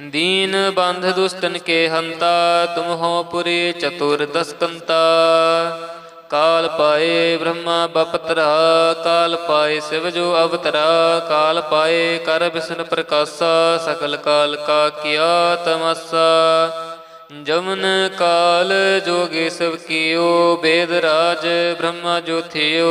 ਦੀਨ ਬੰਧ ਦੁਸਤਨ ਕੇ ਹੰਤਾ, ਤੁਮ ਹੋ ਪੁਰੀ ਚਤੁਰ ਦਸਕੰਤਾ ਕਾਲ ਪਾਏ ਬ੍ਰਹਮਾ ਬਪਤਰਾ, ਕਾਲ ਪਾਏ ਸਿਵ ਜੋ ਅਵਤਰਾ, ਕਾਲ ਪਾਏ ਕਰ ਬਿਸ਼ਨ ਪ੍ਰਕਾਸ਼ਾ ਸਕਲ ਕਾਲ ਕਾ ਕੀਆ ਤਮਸਾ। ਜਮਨ ਕਾਲ ਜੋਗੇ ਸਭ ਕੀਓ, ਬੇਦ ਰਾਜ ਬ੍ਰਹਮਾ ਜੋਥਿਓ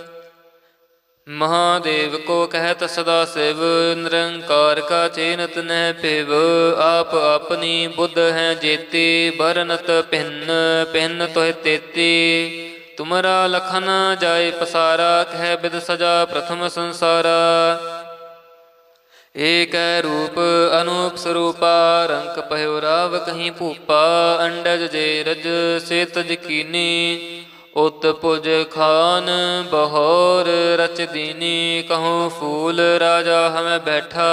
ਮਹਾਦੇਵ ਕੋ ਕਹਿਤ ਸਦਾ ਸਿਵ, ਨਿਰੰਕਾਰ ਕਾ ਚੇਨਤ ਨਹਿ ਪਿਵ ਆਪ ਆਪਣੀ ਬੁੱਧ ਹੈ ਜੇਤੀ ਬਰਨਤ ਭਿੰਨ ਭਿੰਨ ਤੋਹਿ ਤੇਤੀ। ਤੁਮਰਾ ਲਖਨ ਜਾਏ ਪਸਾਰਾ, ਕਹਿ ਬਿਦ ਸਜਾ ਪ੍ਰਥਮ ਸੰਸਾਰਾ। ਏਕੈ ਰੂਪ ਅਨੂਪ ਸਰੂਪਾ, ਰੰਕ ਪਹਿਉ ਰਾਵ ਕਹੀਂ ਭੂਪਾ, ਅੰਡਜ ਜੇ ਰਜ ਸੇਤ ਜਕੀਨੀ ਉਤ ਪੁਜ ਖਾਨ ਬਹੋਰ ਰਚ ਦੀਨੀ, ਕਹੂੰ ਫੂਲ ਰਾਜਾ ਹਮੈ ਬੈਠਾ।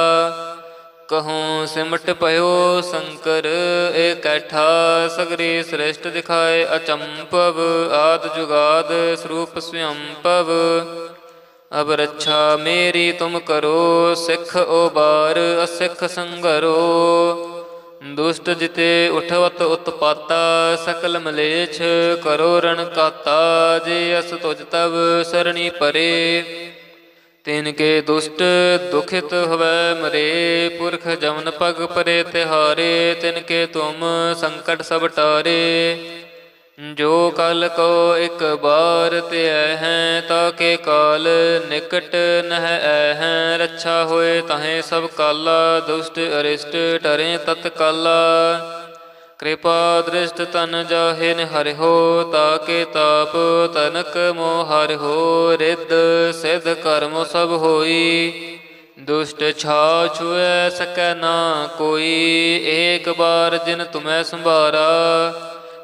ਕਹੂੰ ਸਿਮਟ ਭਇਓ ਸ਼ੰਕਰ, ਏ ਕੈਠਾ। ਸਗਰੀ ਸ੍ਰੇਸ਼ਟ ਦਿਖਾਏ ਅਚੰਪਵ, ਆਦ ਜੁਗਾਦ ਸਰੂਪ ਸਵਯੰਪਵ। ਅਬ ਰੱਛਾ ਮੇਰੀ ਤੁਮ ਕਰੋ, ਸਿੱਖ ਓਬਾਰ ਅਸਿੱਖ ਸੰਗਰੋ। ਦੁਸ਼ਟ ਜਿਤੇ ਉਠਵਤ ਉਤਪਾਤਾ, ਸਕਲ ਮਲੇਛ ਕਰੋ ਰਣ ਕਾਤਾ, ਜੇ ਅਸ ਤੁਜ ਤਵ ਸਰਣੀ ਪਰੇ। ਤਿਨ ਕੇ ਦੁਸ਼ਟ ਦੁਖਿਤ ਹਵੈ ਮਰੇ, ਪੁਰਖ ਜਮਨ ਪਗ ਪਰੇ ਤਿਹਾਰੇ, ਤਿਨ ਕੇ ਤੁਮ ਸੰਕਟ ਸਭ ਟਾਰੇ। ਜੋ ਕਲ ਕੋ ਇੱਕ ਬਾਰ ਤੇ ਹੈ, ਤਾ ਕੇ ਕਾਲ ਨਿਕਟ ਨਹਿ ਹੈ। ਰੱਛਾ ਹੋਏ ਤਹੇ ਸਭ ਕਾਲਾ, ਦੁਸ਼ਟ ਅਰਿਸ਼ਟ ਟਰੇ ਤਤ ਕਾਲਾ। ਕਿਰਪਾ ਦ੍ਰਿਸ਼ਟ ਤਨ ਜਾਹੇ ਨ ਹਰਿਓ ਤਾਕੇ ਤਾਪ ਤਨਕ ਮੋ ਹੋ। ਰਿੱਧ ਸਿਧ ਕਰਮ ਸਭ ਹੋਈ, ਦੁਸ਼ਟ ਛਾ ਛੁਐ ਸਕੈ ਨਾ ਕੋਈ। ਏਕ ਬਾਰ ਜਿਨ ਤੁਮੈ ਸੰਭਾਰਾ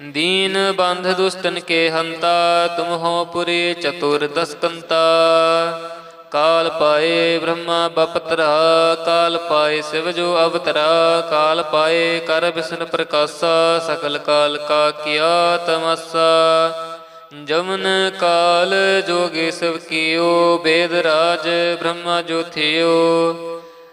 ਦੀਨ ਬੰਧ ਦੁਸਤਨ ਕੇ ਹੰਤਾ, ਤੁਮ ਹੋ ਪੁਰੀ ਚਤੁਰ ਦਸਕੰਤਾ ਕਾਲ ਪਾਏ ਬ੍ਰਹਮਾ ਬਪਤਰਾ, ਕਾਲ ਪਾਏ ਸਿਵ ਜੋ ਅਵਤਰਾ, ਕਾਲ ਪਾਏ ਕਰ ਬਿਸ਼ਨ ਪ੍ਰਕਾਸ਼ਾ ਸਕਲ ਕਾਲ ਕਾ ਕੀਆ ਤਮਸਾ। ਜਮਨ ਕਾਲ ਜੋਗੇ ਸਭ ਕੀਓ, ਬੇਦ ਰਾਜ ਬ੍ਰਹਮਾ ਜੋ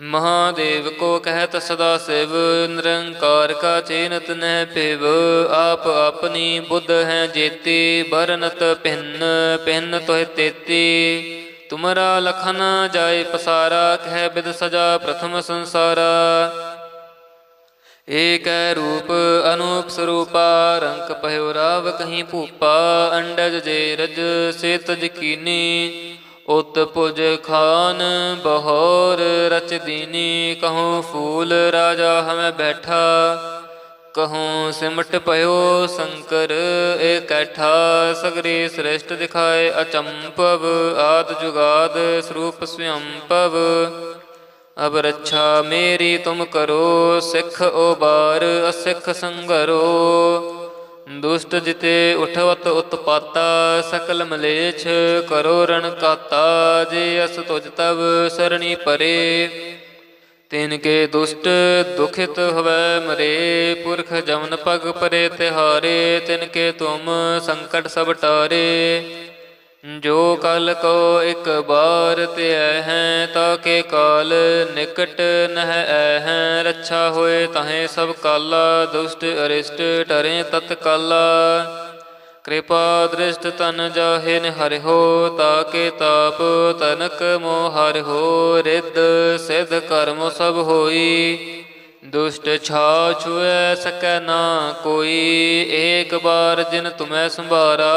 ਮਹਾਦੇਵ ਕੋ ਕਹਿਤ ਸਦਾ ਸਿਵ, ਨਿਰੰਕਾਰ ਕਾ ਚੇਨਤ ਨਹਿ ਪਿਵ ਆਪ ਆਪਣੀ ਬੁੱਧ ਹੈ ਜੇਤੀ, ਬਰਨਤ ਭਿੰਨ ਭਿੰਨ ਤੋਹਿ ਤੇਤੀ। ਤੁਮਰਾ ਲਖਨ ਜਾਏ ਪਸਾਰਾ, ਕਹਿ ਬਿਦ ਸਜਾ ਪ੍ਰਥਮ ਸੰਸਾਰਾ। ਏਕੈ ਰੂਪ ਅਨੂਪ ਸਰੂਪਾ, ਰੰਕ ਪਹਿਉ ਰਾਵ ਕਹੀਂ ਭੂਪਾ। ਅੰਡਜ ਜੇ ਰਜ, ਸੇਤਜ ਕੀਨੀ। ਉਤ ਪੁਜ ਖਾਨ ਬਹੋਰ ਰਚ ਦੀਨੀ, ਕਹੂੰ ਫੂਲ ਰਾਜਾ ਹਮੈ ਬੈਠਾ। ਕਹੂੰ ਸਿਮਟ ਪਇਓ ਸ਼ੰਕਰ ਏਕੈਠਾ ਸਗਰੀ ਸ੍ਰਿਸ਼ਟ ਦਿਖਾਏ ਅਚੰਪਵ, ਆਦ ਜੁਗਾਦ ਸਰੂਪ ਸਵਯੰਪਵ। ਅਬ ਰੱਛਾ ਮੇਰੀ ਤੁਮ ਕਰੋ, ਸਿੱਖ ਓਬਾਰ ਅਸਿੱਖ ਸੰਗਰੋ। ਦੁਸ਼ਟ ਜਿਤੇ ਉਠਵਤ ਉਤਪਾਤਾ, ਸਕਲ ਮਲੇਛ ਕਰੋ ਰਣ ਕਾਤਾ, ਜੇ ਅਸ ਤੁਜ ਤਵ ਸਰਣੀ ਪਰੇ। ਤਿਨ ਕੇ ਦੁਸ਼ਟ ਦੁਖਿਤ ਹਵੈ ਮਰੇ, ਪੁਰਖ ਜਮਨ ਪਗ ਪਰੇ ਤਿਹਾਰੇ, ਤਿਨ ਕੇ ਤੁਮ ਸੰਕਟ ਸਭ ਟਾਰੇ। ਜੋ ਕਲ ਕੋ ਇੱਕ ਬਾਰ ਤੇ ਹੈ, ਤਾ ਕੇ ਕਾਲ ਨਿਕਟ ਨਹ ਹੈ। ਰੱਛਾ ਹੋਏ ਤਹੇ ਸਭ ਕਾਲਾ, ਦੁਸ਼ਟ ਅਰਿਸ਼ਟ ਟਰੇ ਤਤ ਕਾਲਾ ਕਿਰਪਾ ਦ੍ਰਿਸ਼ਟ ਤਨ ਜਾਹੇ ਨ ਹਰਿਓ ਤਾਕੇ ਤਾਪ ਤਨਕ ਮੋਹ ਹਰਿ ਹੋ। ਰਿੱਧ ਸਿਧ ਕਰਮ ਸਭ ਹੋਈ, ਦੁਸ਼ਟ ਛਾ ਛੁਐ ਸਕੈ ਨਾ ਕੋਈ। ਏਕ ਬਾਰ ਜਿਨ ਤੁਮੈ ਸੰਭਾਰਾ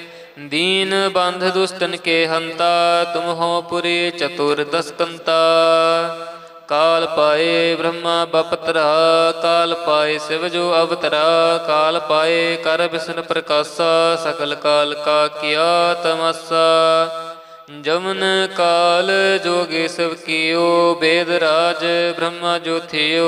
ਦੀਨ ਬੰਧ ਦੁਸਤਨ ਕੇ ਹੰਤਾ, ਤੁਮ ਹੋ ਪੁਰੀ ਚਤੁਰ ਦਸਕੰਤਾ ਕਾਲ ਪਾਏ ਬ੍ਰਹਮਾ ਬਪਤਰਾ, ਕਾਲ ਪਾਏ ਸਿਵ ਜੋ ਅਵਤਰਾ, ਕਾਲ ਪਾਏ ਕਰ ਬਿਸਨ ਪ੍ਰਕਾਸ਼ਾ ਸਕਲ ਕਾਲ ਕਾ ਕੀਆ ਤਮਸਾ। ਜਮਨ ਕਾਲ ਜੋਗੇ ਸਭ ਕੀਓ, ਬੇਦ ਰਾਜ ਬ੍ਰਹਮਾ ਜੋਥਿਓ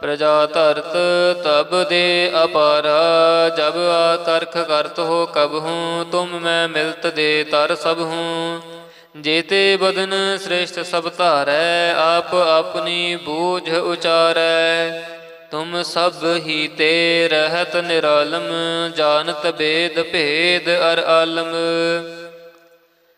ਪ੍ਰਜਾ ਧਰਤ ਤਬ ਦੇ ਅਪਾਰਾ, ਜਬ ਆ ਕਰਤ ਹੋ ਕਬ ਹੂੰ, ਤੁਮ ਮੈਂ ਮਿਲਤ ਦੇ ਤਰ ਸਭ ਹੂੰ। ਜੇਤੇ ਬਦਨ ਸ੍ਰੇਸ਼ਟ ਸਭ ਧਾਰੈ, ਆਪ ਆਪਣੀ ਬੂਝ ਉਚਾਰੈ। ਤੁਮ ਸਭ ਹੀ ਤੇ ਰਹਤ ਨਿਰਾਲਮ, ਜਾਣਤ ਬੇਦ ਭੇਦ ਅਰ ਆਲਮ।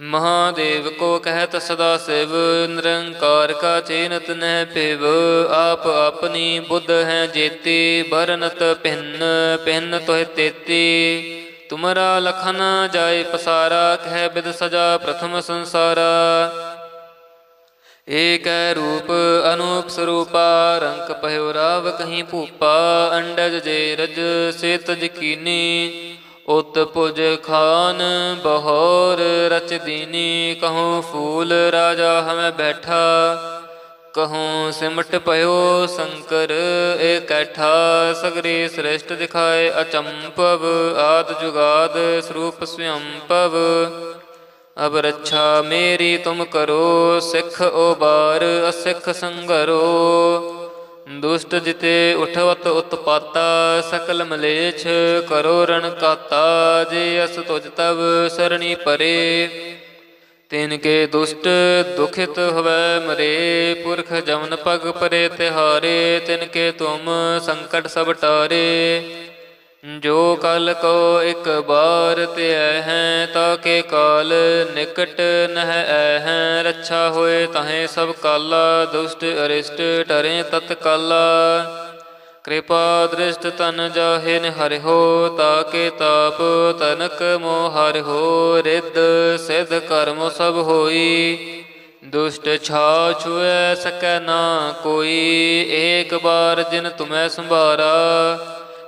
ਮਹਾਦੇਵ ਕੋ ਕਹਿਤ ਸਦਾ ਸਿਵ, ਨਿਰੰਕਾਰ ਕਾ ਚੇਨਤ ਨਹਿ ਪਿਵ ਆਪ ਆਪਣੀ ਬੁੱਧ ਹੈ ਜੇਤੀ ਬਰਨਤ ਭਿੰਨ ਭਿੰਨ ਤੋਹਿ ਤੇਤੀ। ਤੁਮਰਾ ਲਖਨ ਜਾਏ ਪਸਾਰਾ, ਕਹਿ ਬਿਦ ਸਜਾ ਪ੍ਰਥਮ ਸੰਸਾਰਾ। ਏਕੈ ਰੂਪ ਅਨੂਪ ਸਰੂਪਾ, ਰੰਕ ਪਹਿਉ ਰਾਵ ਕਹੀਂ ਭੂਪਾ। ਅੰਡਜ ਜੇ ਰਜ ਸੇਤ ਤਜ ਉਤ ਪੁਜ ਖਾਨ ਬਹੋਰ ਰਚ ਦੀਨੀ ਕਹੂੰ ਫੂਲ ਰਾਜਾ ਹਮੈ ਬੈਠਾ। ਕਹੂੰ ਸਿਮਟ ਪਇਓ ਸ਼ੰਕਰ, ਏ ਕੈਠਾ। ਸਗਰੀ ਸ੍ਰਿਸ਼ਟ ਦਿਖਾਏ ਅਚੰਪਵ ਆਦ ਜੁਗਾਦ ਸਰੂਪ ਸਵਯੰਪਵ ਅਬ ਰੱਛਾ ਮੇਰੀ ਤੁਮ ਕਰੋ, ਸਿੱਖ ਉਬਾਰ ਅਸਿੱਖ ਸੰਗਰੋ। ਦੁਸ਼ਟ ਜਿਤੇ ਉਠਵਤ ਉਤਪਾਤਾ, ਸਕਲ ਮਲੇਛ ਕਰੋ ਰਣ ਕਾਤਾ, ਜੇ ਅਸ ਤੁਜ ਤਵ ਸਰਣੀ ਪਰੇ। ਤਿਨ ਕੇ ਦੁਸ਼ਟ ਦੁਖਿਤ ਹਵੈ ਮਰੇ, ਪੁਰਖ ਜਮਨ ਪਗ ਪਰੇ ਤਿਹਾਰੇ, ਤਿਨ ਕੇ ਤੁਮ ਸੰਕਟ ਸਭ ਟਾਰੇ। ਜੋ ਕਲ ਕੋ ਇੱਕ ਬਾਰ ਤੇ ਹੈ, ਤਾ ਕੇ ਕਾਲ ਨਿਕਟ ਨਹਿ ਹੈ। ਰੱਛਾ ਹੋਏ ਤਹੇ ਸਭ ਕਾਲਾ, ਦੁਸ਼ਟ ਅਰਿਸ਼ਟ ਟਰੇ ਤਤ ਕਾਲਾ ਕਿਰਪਾ ਦ੍ਰਿਸ਼ਟ ਤਨ ਜਾਹੇ ਨ ਹੋ, ਤਾ ਕੇ ਤਾਪ ਤਨਕ ਮੋਹ ਹੋ। ਰਿੱਧ ਸਿਧ ਕਰਮ ਸਭ ਹੋਈ, ਦੁਸ਼ਟ ਛਾ ਛੁਐ ਸਕੈ ਨਾ ਕੋਈ। ਏਕ ਬਾਰ ਜਿਨ ਤੁਮੈ ਸੰਭਾਰਾ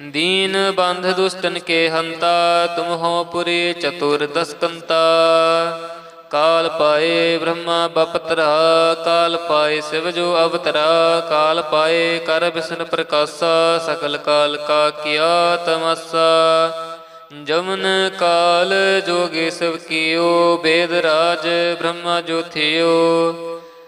ਦੀਨ ਬੰਧ ਦੁਸ਼ਟਨ ਕੇ ਹੰਤਾ, ਤੁਮ ਹੋ ਪੁਰੀ ਚਤੁਰ ਦਸਕੰਤਾ ਕਾਲ ਪਾਏ ਬ੍ਰਹਮਾ ਬਪਤਰਾ, ਕਾਲ ਪਾਏ ਸਿਵ ਜੋ ਅਵਤਰਾ, ਕਾਲ ਪਾਏ ਕਰ ਬਿਸ਼ਨ ਪ੍ਰਕਾਸ਼ਾ ਸਕਲ ਕਾਲ ਕਾ ਕੀਆ ਤਮਸਾ। ਜਮਨ ਕਾਲ ਜੋਗੇ ਸਭ ਕੀਓ, ਬੇਦ ਰਾਜ ਬ੍ਰਹਮਾ ਜੋਥਿਓ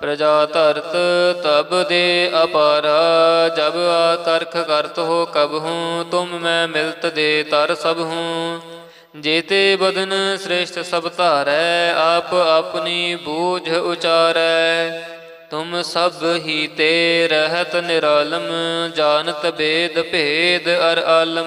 ਪ੍ਰਜਾ ਧਰਤ ਤਬ ਦੇ ਅਪਾਰਾ, ਜਬ ਆ ਕਰਖ ਕਰਤ ਹੋ ਕਬ ਹੂੰ, ਤੁਮ ਮੈਂ ਮਿਲਤ ਦੇ ਤਰ ਸਭ ਹੂੰ। ਜੇਤੇ ਬਦਨ ਸ੍ਰੇਸ਼ਟ ਸਭ ਧਾਰੈ, ਆਪ ਆਪਣੀ ਬੂਝ ਉਚਾਰੈ। ਤੁਮ ਸਭ ਹੀ ਤੇ ਰਹਿਤ ਨਿਰਾਲਮ, ਜਾਣਤ ਬੇਦ ਭੇਦ ਅਰ ਆਲਮ।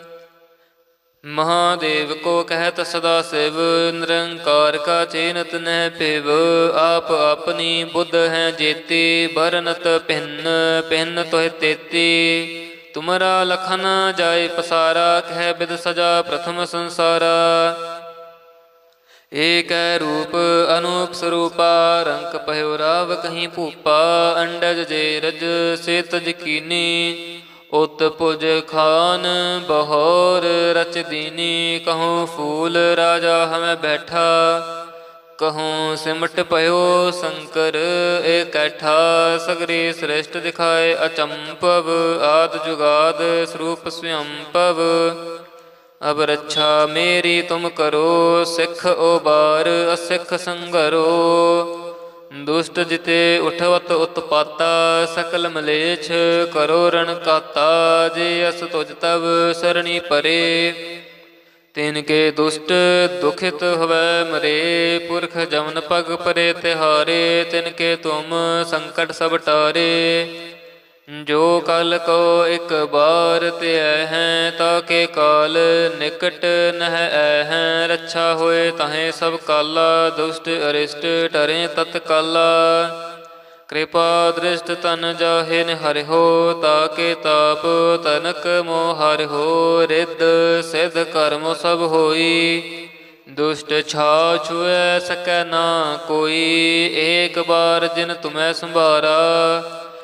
ਮਹਾਦੇਵ ਕੋ ਕਹਿਤ ਸਦਾ ਸਿਵ, ਨਿਰੰਕਾਰ ਕਾ ਚੇਨਤ ਨਹਿ ਪਿਵ ਆਪ ਆਪਣੀ ਬੁੱਧ ਹੈ ਜੇਤੀ, ਬਰਨਤ ਭਿੰਨ ਭਿੰਨ ਤੋਹਿ ਤੇਤੀ। ਤੁਮਰਾ ਲਖਨ ਜਾਏ ਪਸਾਰਾ, ਕਹਿ ਬਿਦ ਸਜਾ ਪ੍ਰਥਮ ਸੰਸਾਰਾ। ਏਕੈ ਰੂਪ ਅਨੂਪ ਸਰੂਪਾ ਰੰਕ ਪਹਿਉ ਰਾਵ ਕਹੀਂ ਭੂਪਾ। ਅੰਡਜ ਜੇ ਰਜ ਸੇਤ ਜਕੀਨੀ ਉਤ ਪੁਜ ਖਾਨ ਬਹੋਰ ਰਚ ਦੀਨੀ, ਕਹੂੰ ਫੂਲ ਰਾਜਾ ਹਮੈ ਬੈਠਾ। ਕਹੂੰ ਸਿਮਟ ਪਇਓ ਸ਼ੰਕਰ, ਏ ਕੈਠਾ। ਸਗਰੀ ਸ੍ਰਿਸ਼ਟ ਦਿਖਾਏ ਅਚੰਪਵ, ਆਦ ਜੁਗਾਦ ਸਰੂਪ ਸਵਯੰਪਵ। ਅਬ ਰੱਛਾ ਮੇਰੀ ਤੁਮ ਕਰੋ, ਸਿੱਖ ਓ ਬਾਰ, ਅਸਿੱਖ ਸੰਗਰੋ। ਦੁਸ਼ਟ ਜਿਤੇ ਉਠਵਤ ਉਤਪਾਤਾ, ਸਕਲ ਮਲੇਛ ਕਰੋ ਰਣ ਕਾਤਾ, ਜੇ ਅਸ ਤੁਜ ਤਵ ਸਰਣੀ ਪਰੇ। ਤਿਨ ਕੇ ਦੁਸ਼ਟ ਦੁਖਿਤ ਹਵੈ ਮਰੇ, ਪੁਰਖ ਜਮਨ ਪਗ ਪਰੇ ਤਿਹਾਰੇ, ਤਿਨ ਕੇ ਤੁਮ ਸੰਕਟ ਸਭ ਟਾਰੇ। ਜੋ ਕਲ ਕੋ ਇੱਕ ਬਾਰ ਤੇ ਹੈ, ਤਾ ਕੇ ਕਾਲ ਨਿਕਟ ਨਹਿ ਐ ਹੈ। ਰੱਛਾ ਹੋਏ ਤਹੇ ਸਭ ਕਾਲਾ, ਦੁਸ਼ਟ ਅਰਿਸ਼ਟ ਟਰੇ ਤਤ ਕਾਲਾ। ਕਿਰਪਾ ਦ੍ਰਿਸ਼ਟ ਤਨ ਜਾਹੇ ਨ ਹੋ, ਤਾ ਕੇ ਤਾਪ ਤਨਕ ਮੋਹ ਹਰਿ ਹੋ। ਰਿੱਧ ਸਿਧ ਕਰਮ ਸਭ ਹੋਈ, ਦੁਸ਼ਟ ਛਾ ਛੁਐ ਸਕੈ ਨਾ ਕੋਈ। ਏਕ ਬਾਰ ਜਿਨ ਤੁਮੈ ਸੰਭਾਰਾ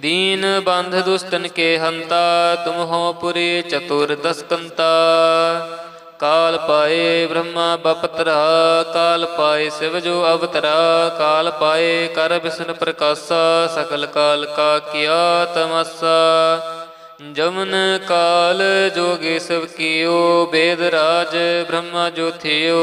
दीन बंध दुष्टन के हंता तुम हो पुरी चतुर दस्कंता काल पाए ब्रह्मा बपतरा काल पाए शिव जो अवतरा काल पाए कर विष्णु प्रकाशा सकल काल का किया तमसा जमन काल जोगे सब कियो वेद राज ब्रह्मा जो थियो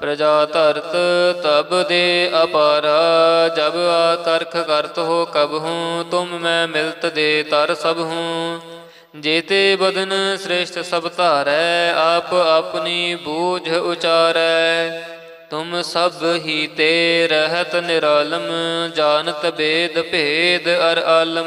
ਪ੍ਰਜਾ ਧਰਤ ਤਬ ਦੇ ਅਪਾਰਾ, ਜਬ ਆ ਤਰਖ ਕਰਤ ਹੋ ਕਬ ਹੂੰ, ਤੁਮ ਮੈਂ ਮਿਲਤ ਦੇ ਤਰ ਸਭ ਹੂੰ। ਜੇਤੇ ਬਦਨ ਸ੍ਰੇਸ਼ਟ ਸਭ ਧਾਰੈ, ਆਪ ਆਪਣੀ ਬੂਝ ਉਚਾਰੈ। ਤੁਮ ਸਭ ਹੀ ਤੇ ਰਹਤ ਨਿਰਾਲਮ, ਜਾਣਤ ਬੇਦ ਭੇਦ ਅਰ ਆਲਮ।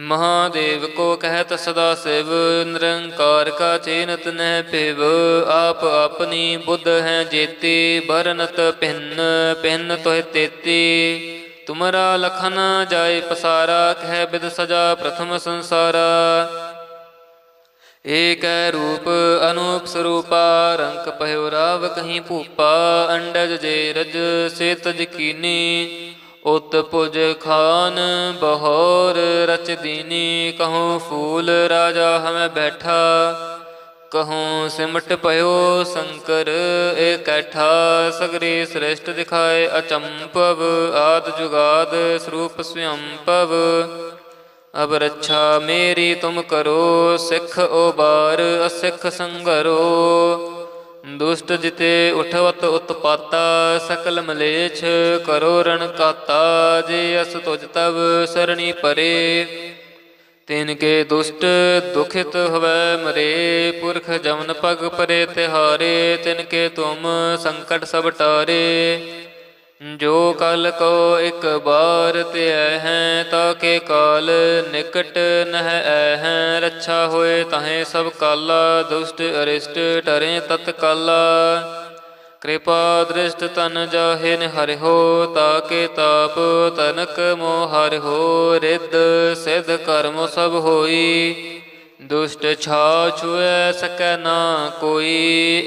ਮਹਾਦੇਵ ਕੋ ਕਹਿਤ ਸਦਾ ਸਿਵ, ਨਿਰੰਕਾਰ ਕਾ ਚੇਨਤ ਨਹਿ ਪਿਵ ਆਪ ਆਪਣੀ ਬੁੱਧ ਹੈ ਜੇਤੀ ਬਰਨਤ ਭਿੰਨ ਭਿੰਨ ਤੋਹਿ ਤੇਤੀ। ਤੁਮਰਾ ਲਖਨ ਜਾਏ ਪਸਾਰਾ, ਕਹਿ ਬਿਦ ਸਜਾ ਪ੍ਰਥਮ ਸੰਸਾਰਾ। ਏਕ ਰੂਪ, ਅਨੂਪ ਸਰੂਪਾ, ਰੰਕ ਪਹਿਉ ਰਾਵ ਕਹੀਂ ਭੂਪਾ। ਅੰਡਜ ਜੇ ਰਜ ਸੇ ਤਜ ਉਤ ਪੁਜ ਖਾਨ ਬਹੋਰ ਰਚ ਦੀਨੀ, ਕਹੂੰ ਫੂਲ ਰਾਜਾ ਹਮੈ ਬੈਠਾ। ਕਹੂੰ ਸਿਮਟ ਪਇਓ ਸ਼ੰਕਰ ਇਕੱਠਾ ਸਗਰੀ ਸ੍ਰੇਸ਼ਟ ਦਿਖਾਏ ਅਚੰਪਵ, ਆਦ ਜੁਗਾਦ ਸਰੂਪ ਸਵਯੰਪਵ। ਅਬ ਰੱਛਾ ਮੇਰੀ ਤੁਮ ਕਰੋ, ਸਿੱਖ ਓਬਾਰ ਅਸਿੱਖ ਸੰਗਰੋ। ਦੁਸ਼ਟ ਜਿਤੇ ਉਠਵਤ ਉਤਪਾਤਾ, ਸਕਲ ਮਲੇਛ ਕਰੋ ਰਣ ਕਾਤਾ, ਜੇ ਅਸ ਤੁਜ ਤਵ ਸਰਣੀ ਪਰੇ। ਤਿਨ ਕੇ ਦੁਸ਼ਟ ਦੁਖਿਤ ਹਵੈ ਮਰੇ, ਪੁਰਖ ਜਮਨ ਪਗ ਪਰੇ ਤਿਹਾਰੇ, ਤਿਨ ਕੇ ਤੁਮ ਸੰਕਟ ਸਭ ਟਾਰੇ। ਜੋ ਕਲ ਕੋ ਇੱਕ ਬਾਰ ਤੇ ਹੈ, ਤਾ ਕੇ ਕਾਲ ਨਿਕਟ ਨਹਿ ਹੈ। ਰੱਛਾ ਹੋਏ ਤਹੇ ਸਭ ਕਾਲਾ, ਦੁਸ਼ਟ ਅਰਿਸ਼ਟ ਟਰੇ ਤਤ ਕਾਲਾ ਕਿਰਪਾ ਦ੍ਰਿਸ਼ਟ ਤਨ ਜਾਹੇ ਨ ਹਰਿਓ ਤਾਕੇ ਤਾਪ ਤਨਕ ਮੋਹ ਹੋ। ਰਿੱਧ ਸਿਧ ਕਰਮ ਸਭ ਹੋਈ, ਦੁਸ਼ਟ ਛਾ ਛੁਐ ਸਕੈ ਨਾ ਕੋਈ।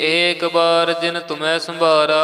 ਏਕ ਬਾਰ ਜਿਨ ਤੁਮੈ ਸੰਭਾਰਾ